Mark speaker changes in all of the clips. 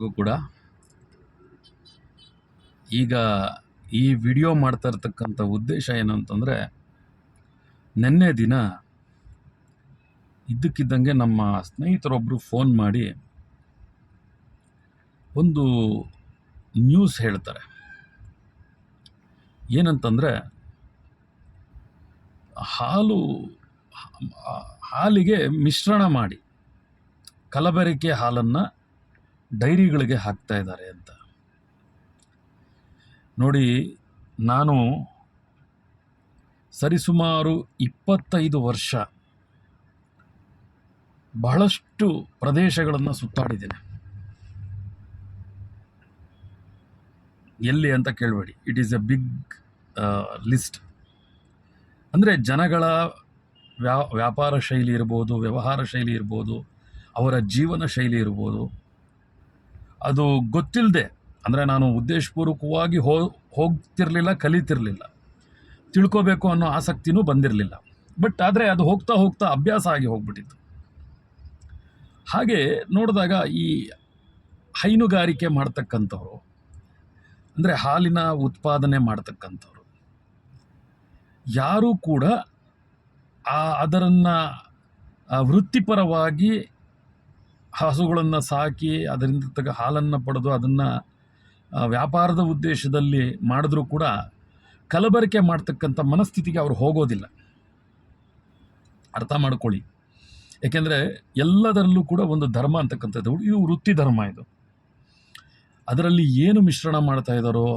Speaker 1: ಕೂಡ. ಈಗ ಈ ವಿಡಿಯೋ ಮಾಡ್ತಾ ಇರ್ತಕ್ಕಂಥ ಉದ್ದೇಶ ಏನು ಅಂತಂದರೆ, ನಿನ್ನೆ ದಿನ ಇದ್ದಕ್ಕಿದ್ದಂಗೆ ನಮ್ಮ ಸ್ನೇಹಿತರೊಬ್ಬರು ಫೋನ್ ಮಾಡಿ ಒಂದು ನ್ಯೂಸ್ ಹೇಳ್ತಾರೆ. ಏನಂತಂದರೆ, ಹಾಲು, ಹಾಲಿಗೆ ಮಿಶ್ರಣ ಮಾಡಿ, ಕಲಬೆರಕೆ ಹಾಲನ್ನು ಡೈರಿಗಳಿಗೆ ಹಾಕ್ತಾ ಇದ್ದಾರೆ ಅಂತ. ನೋಡಿ, ನಾನು ಸರಿಸುಮಾರು ಇಪ್ಪತ್ತೈದು ವರ್ಷ ಬಹಳಷ್ಟು ಪ್ರದೇಶಗಳನ್ನು ಸುತ್ತಾಡಿದ್ದೇನೆ. ಎಲ್ಲಿ ಅಂತ ಕೇಳಬೇಡಿ. It is a big list ಅಂದರೆ ಜನಗಳ ವ್ಯಾ, ವ್ಯಾಪಾರ ಶೈಲಿ ಇರ್ಬೋದು, ವ್ಯವಹಾರ ಶೈಲಿ ಇರ್ಬೋದು, ಅವರ ಜೀವನ ಶೈಲಿ ಇರ್ಬೋದು ಅದು ಗೊತ್ತಿಲ್ಲದೆ ಅಂದರೆ ನಾನು ಉದ್ದೇಶಪೂರ್ವಕವಾಗಿ ಹೋ, ಹೋಗ್ತಿರಲಿಲ್ಲ, ಕಲಿತಿರಲಿಲ್ಲ. ತಿಳ್ಕೋಬೇಕು ಅನ್ನೋ ಆಸಕ್ತಿನೂ ಬಂದಿರಲಿಲ್ಲ. ಬಟ್ ಆದರೆ ಅದು ಹೋಗ್ತಾ ಹೋಗ್ತಾ ಅಭ್ಯಾಸ ಆಗಿ ಹೋಗ್ಬಿಟ್ಟಿತ್ತು. ಹಾಗೆ ನೋಡಿದಾಗ ಈ ಹೈನುಗಾರಿಕೆ ಮಾಡ್ತಕ್ಕಂಥವ್ರು, ಅಂದರೆ ಹಾಲಿನ ಉತ್ಪಾದನೆ ಮಾಡ್ತಕ್ಕಂಥವ್ರು, ಯಾರೂ ಕೂಡ ಆ ಅದರನ್ನು ವೃತ್ತಿಪರವಾಗಿ ಹಸುಗಳನ್ನು ಸಾಕಿ ಅದರಿಂದ ತಗ ಹಾಲನ್ನು ಪಡೆದು ಅದನ್ನು ವ್ಯಾಪಾರದ ಉದ್ದೇಶದಲ್ಲಿ ಮಾಡಿದ್ರೂ ಕೂಡ ಕಲಬೆರಕೆ ಮಾಡ್ತಕ್ಕಂಥ ಮನಸ್ಥಿತಿಗೆ ಅವರು ಹೋಗೋದಿಲ್ಲ. ಅರ್ಥ ಮಾಡ್ಕೊಳ್ಳಿ. ಏಕೆಂದರೆ ಎಲ್ಲದರಲ್ಲೂ ಕೂಡ ಒಂದು ಧರ್ಮ ಅಂತಕ್ಕಂಥದ್ದು, ಇದು ವೃತ್ತಿ ಧರ್ಮ ಇದು. ಅದರಲ್ಲಿ ಏನು ಮಿಶ್ರಣ ಮಾಡ್ತಾ ಇದ್ದಾರೋ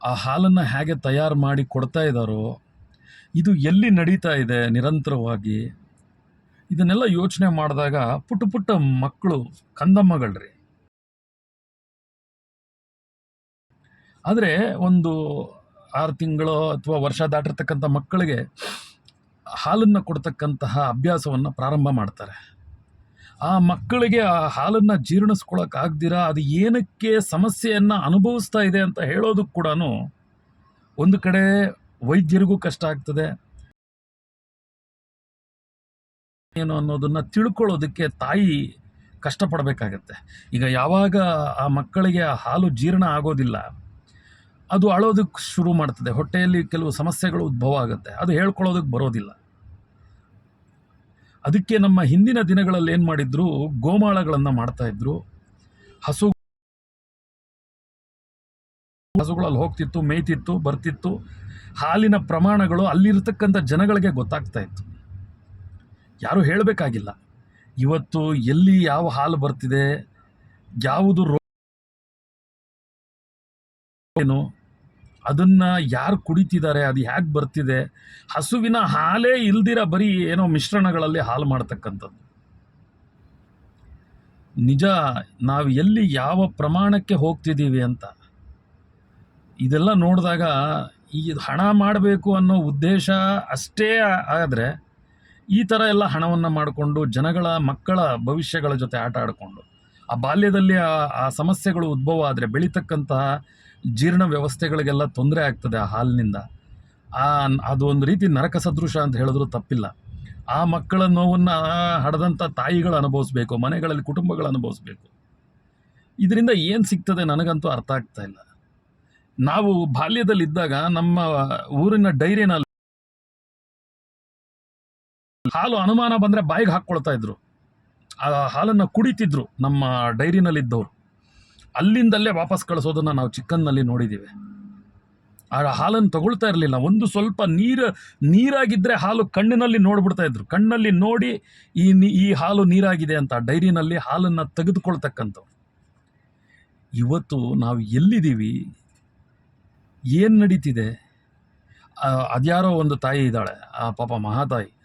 Speaker 1: ಆ ಹಾಲನ್ನು ಹೇಗೆ ತಯಾರು ಮಾಡಿ ಕೊಡ್ತಾ ಇದ್ದಾರೋ ಇದು ಎಲ್ಲಿ ನಡೀತಾ ಇದೆ ನಿರಂತರವಾಗಿ ಇದನ್ನೆಲ್ಲ ಯೋಚನೆ ಮಾಡಿದಾಗ ಪುಟ್ಟ ಪುಟ್ಟ ಮಕ್ಕಳು, ಕಂದಮ್ಮಗಳ್ರಿ. ಆದರೆ ಒಂದು ಆರು ತಿಂಗಳು ಅಥವಾ ವರ್ಷ ದಾಟಿರ್ತಕ್ಕಂಥ ಮಕ್ಕಳಿಗೆ ಹಾಲನ್ನು ಕೊಡ್ತಕ್ಕಂತಹ ಅಭ್ಯಾಸವನ್ನು ಪ್ರಾರಂಭ ಮಾಡ್ತಾರೆ. ಆ ಮಕ್ಕಳಿಗೆ ಆ ಹಾಲನ್ನು ಜೀರ್ಣಿಸ್ಕೊಳಕ್ಕಾಗ್ದಿರ, ಅದು ಏನಕ್ಕೆ ಸಮಸ್ಯೆಯನ್ನು ಅನುಭವಿಸ್ತಾ ಇದೆ ಅಂತ ಹೇಳೋದಕ್ಕೆ ಕೂಡ ಒಂದು ಕಡೆ ವೈದ್ಯರಿಗೂ ಕಷ್ಟ ಆಗ್ತದೆ ಏನು ಅನ್ನೋದನ್ನು ತಿಳ್ಕೊಳ್ಳೋದಕ್ಕೆ ತಾಯಿ ಕಷ್ಟಪಡಬೇಕಾಗತ್ತೆ. ಈಗ ಯಾವಾಗ ಆ ಮಕ್ಕಳಿಗೆ ಆ ಹಾಲು ಜೀರ್ಣ ಆಗೋದಿಲ್ಲ, ಅದು ಅಳೋದಕ್ಕೆ ಶುರು ಮಾಡ್ತದೆ. ಹೊಟ್ಟೆಯಲ್ಲಿ ಕೆಲವು ಸಮಸ್ಯೆಗಳು ಉದ್ಭವ ಆಗುತ್ತೆ. ಅದು ಹೇಳ್ಕೊಳ್ಳೋದಕ್ಕೆ ಬರೋದಿಲ್ಲ. ಅದಕ್ಕೆ ನಮ್ಮ ಹಿಂದಿನ ದಿನಗಳಲ್ಲಿ ಏನು ಮಾಡಿದ್ರು, ಗೋಮಾಳಗಳನ್ನು ಮಾಡ್ತಾ ಇದ್ರು. ಹಸು ಹಸುಗಳಲ್ಲಿ ಹೋಗ್ತಿತ್ತು, ಮೇಯ್ತಿತ್ತು, ಬರ್ತಿತ್ತು. ಹಾಲಿನ ಪ್ರಮಾಣಗಳು ಅಲ್ಲಿರ್ತಕ್ಕಂಥ ಜನಗಳಿಗೆ ಗೊತ್ತಾಗ್ತಾ ಇತ್ತು. ಯಾರು ಹೇಳಬೇಕಾಗಿಲ್ಲ. ಇವತ್ತು ಎಲ್ಲಿ ಯಾವ ಹಾಲು ಬರ್ತಿದೆ, ಯಾವುದು ರೋ ಏನು, ಅದನ್ನು ಯಾರು ಕುಡಿತಿದ್ದಾರೆ, ಅದು ಹೇಗೆ ಬರ್ತಿದೆ, ಹಸುವಿನ ಹಾಲೇ ಇಲ್ದಿರ ಬರೀ ಏನೋ ಮಿಶ್ರಣಗಳಲ್ಲಿ ಹಾಲು ಮಾಡ್ತಕ್ಕಂಥದ್ದು. ನಿಜ, ನಾವು ಎಲ್ಲಿ ಯಾವ ಪ್ರಮಾಣಕ್ಕೆ ಹೋಗ್ತಿದ್ದೀವಿ ಅಂತ. ಇದೆಲ್ಲ ನೋಡಿದಾಗ ಈ ಹಣ ಮಾಡಬೇಕು ಅನ್ನೋ ಉದ್ದೇಶ ಅಷ್ಟೇ ಆದರೆ ಈ ಥರ ಎಲ್ಲ ಹಣವನ್ನು ಮಾಡಿಕೊಂಡು ಜನಗಳ ಮಕ್ಕಳ ಭವಿಷ್ಯಗಳ ಜೊತೆ ಆಟ ಆಡಿಕೊಂಡು, ಆ ಬಾಲ್ಯದಲ್ಲಿ ಆ ಆ ಸಮಸ್ಯೆಗಳು ಉದ್ಭವ ಆದರೆ ಬೆಳೀತಕ್ಕಂತಹ ಜೀರ್ಣ ವ್ಯವಸ್ಥೆಗಳಿಗೆಲ್ಲ ತೊಂದರೆ ಆಗ್ತದೆ ಆ ಹಾಲಿನಿಂದ. ಆ, ಅದು ಒಂದು ರೀತಿ ನರಕ ಸದೃಶ ಅಂತ ಹೇಳಿದ್ರು ತಪ್ಪಿಲ್ಲ. ಆ ಮಕ್ಕಳ ನೋವನ್ನು ಹಡದಂಥ ತಾಯಿಗಳು ಅನುಭವಿಸ್ಬೇಕು, ಮನೆಗಳಲ್ಲಿ ಕುಟುಂಬಗಳು ಅನುಭವಿಸ್ಬೇಕು. ಇದರಿಂದ ಏನು ಸಿಗ್ತದೆ ನನಗಂತೂ ಅರ್ಥ ಆಗ್ತಾ ಇಲ್ಲ. ನಾವು ಬಾಲ್ಯದಲ್ಲಿದ್ದಾಗ ನಮ್ಮ ಊರಿನ ಡೈರಿನಲ್ಲಿ ಹಾಲು ಅನುಮಾನ ಬಂದರೆ ಬಾಯಿಗೆ ಹಾಕ್ಕೊಳ್ತಾ ಇದ್ರು. ಆ ಹಾಲನ್ನು ಕುಡಿತಿದ್ರು ನಮ್ಮ ಡೈರಿನಲ್ಲಿದ್ದವರು. ಅಲ್ಲಿಂದಲ್ಲೇ ವಾಪಸ್ ಕಳಿಸೋದನ್ನು ನಾವು ಚಿಕ್ಕನ್ನಲ್ಲಿ ನೋಡಿದ್ದೀವಿ ಆ ಹಾಲನ್ನು ತಗೊಳ್ತಾ ಇರಲಿಲ್ಲ. ಒಂದು ಸ್ವಲ್ಪ ನೀರು ನೀರಾಗಿದ್ದರೆ ಹಾಲು ಕಣ್ಣಿನಲ್ಲಿ ನೋಡ್ಬಿಡ್ತಾ ಇದ್ರು. ಕಣ್ಣಲ್ಲಿ ನೋಡಿ ಈ ಈ ಹಾಲು ನೀರಾಗಿದೆ ಅಂತ ಡೈರಿನಲ್ಲಿ ಹಾಲನ್ನು ತೆಗೆದುಕೊಳ್ತಕ್ಕಂಥವ್ರು. ಇವತ್ತು ನಾವು ಎಲ್ಲಿದ್ದೀವಿ? ಏನು ನಡೀತಿದೆ? ಅದ್ಯಾರೋ ಒಂದು ತಾಯಿ ಇದ್ದಾಳೆ. ಆ ಪಾಪ ಮಹಾತಾಯಿ.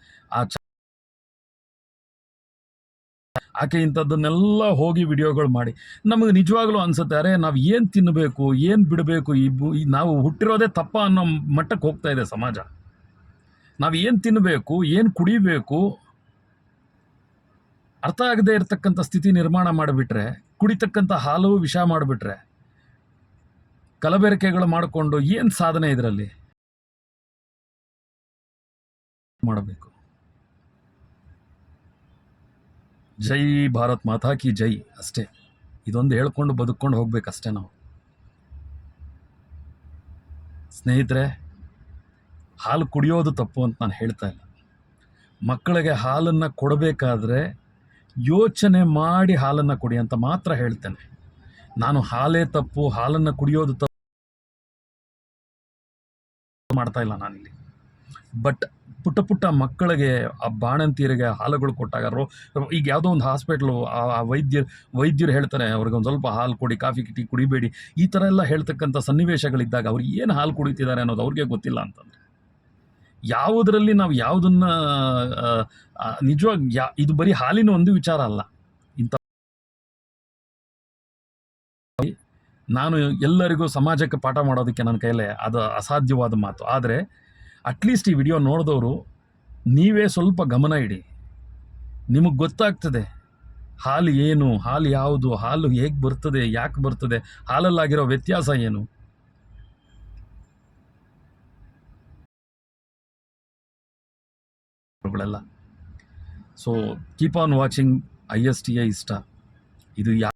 Speaker 1: ಆಕೆ ಇಂಥದ್ದನ್ನೆಲ್ಲ ಹೋಗಿ ವಿಡಿಯೋಗಳು ಮಾಡಿ. ನಮಗೆ ನಿಜವಾಗ್ಲೂ ಅನ್ಸುತ್ತೆ, ಅರೆ, ನಾವು ಏನು ತಿನ್ನಬೇಕು ಏನು ಬಿಡಬೇಕು, ಈ ನಾವು ಹುಟ್ಟಿರೋದೇ ತಪ್ಪ ಅನ್ನೋ ಮಟ್ಟಕ್ಕೆ ಹೋಗ್ತಾ ಇದೆ ಸಮಾಜ. ನಾವು ಏನು ತಿನ್ನಬೇಕು ಏನು ಕುಡಿಬೇಕು, ಅರ್ಥ ಆಗದೇ ಇರತಕ್ಕಂಥ ಸ್ಥಿತಿ ನಿರ್ಮಾಣ ಮಾಡಿಬಿಟ್ರೆ, ಕುಡಿತಕ್ಕಂಥ ಹಾಲು ವಿಷ ಮಾಡಿಬಿಟ್ರೆ, ಕಲಬೆರಕೆಗಳು ಮಾಡಿಕೊಂಡು ಏನು ಸಾಧನೆ ಇದರಲ್ಲಿ? ಮಾಡಬೇಕು. ಜೈ ಭಾರತ್ ಮಾತಾ ಕಿ ಜೈ ಅಷ್ಟೇ. ಇದೊಂದು ಹೇಳ್ಕೊಂಡು ಬದುಕೊಂಡು ಹೋಗ್ಬೇಕಷ್ಟೇ ನಾವು. ಸ್ನೇಹಿತರೆ, ಹಾಲು ಕುಡಿಯೋದು ತಪ್ಪು ಅಂತ ನಾನು ಹೇಳ್ತಾ ಇಲ್ಲ. ಮಕ್ಕಳಿಗೆ ಹಾಲನ್ನು ಕೊಡಬೇಕಾದ್ರೆ ಯೋಚನೆ ಮಾಡಿ ಹಾಲನ್ನು ಕೊಡಿ ಅಂತ ಮಾತ್ರ ಹೇಳ್ತೇನೆ. ನಾನು ಹಾಲೇ ತಪ್ಪು, ಹಾಲನ್ನು ಕುಡಿಯೋದು ತಪ್ಪು ಮಾಡ್ತಾ ಇಲ್ಲ ನಾನಿಲ್ಲಿ. ಬಟ್ ಪುಟ್ಟ ಪುಟ್ಟ ಮಕ್ಕಳಿಗೆ ಆ ಬಾಣಂತಿಯರಿಗೆ ಹಾಲುಗಳು ಕೊಟ್ಟಾಗ ರೋ ಈಗ ಯಾವುದೋ ಒಂದು ಹಾಸ್ಪಿಟ್ಲು ಆ ವೈದ್ಯ, ವೈದ್ಯರು ಹೇಳ್ತಾರೆ, ಅವ್ರಿಗೆ ಒಂದು ಸ್ವಲ್ಪ ಹಾಲು ಕೊಡಿ, ಕಾಫಿ ಕಿಟ್ಟಿ ಕುಡಿಬೇಡಿ. ಈ ಥರ ಎಲ್ಲ ಹೇಳ್ತಕ್ಕಂಥ ಸನ್ನಿವೇಶಗಳಿದ್ದಾಗ ಅವ್ರು ಏನು ಹಾಲು ಕುಡಿತಿದ್ದಾರೆ ಅನ್ನೋದು ಅವ್ರಿಗೆ ಗೊತ್ತಿಲ್ಲ ಅಂತಂದರೆ. ಯಾವುದರಲ್ಲಿ ನಾವು ಯಾವುದನ್ನು ನಿಜವಾಗಿ ಯಾ, ಇದು ಬರೀ ಹಾಲಿನ ಒಂದು ವಿಚಾರ ಅಲ್ಲ. ಇಂಥ ನಾನು ಎಲ್ಲರಿಗೂ ಸಮಾಜಕ್ಕೆ ಪಾಠ ಮಾಡೋದಕ್ಕೆ ನನ್ನ ಕೈಲೇ ಅದು ಅಸಾಧ್ಯವಾದ ಮಾತು. ಆದರೆ ಅಟ್ಲೀಸ್ಟ್ ಈ ವಿಡಿಯೋ ನೋಡಿದವರು, ನೀವೇ ಸ್ವಲ್ಪ ಗಮನ ಇಡಿ. ನಿಮಗೆ ಗೊತ್ತಾಗ್ತದೆ, ಹಾಲು ಏನು, ಹಾಲು ಯಾವುದು, ಹಾಲು ಹೇಗೆ ಬರ್ತದೆ, ಯಾಕೆ ಬರ್ತದೆ, ಹಾಲಲ್ಲಾಗಿರೋ ವ್ಯತ್ಯಾಸ ಏನು? So keep on watching I S T A ಇಷ್ಟ. ಇದು ಯಾ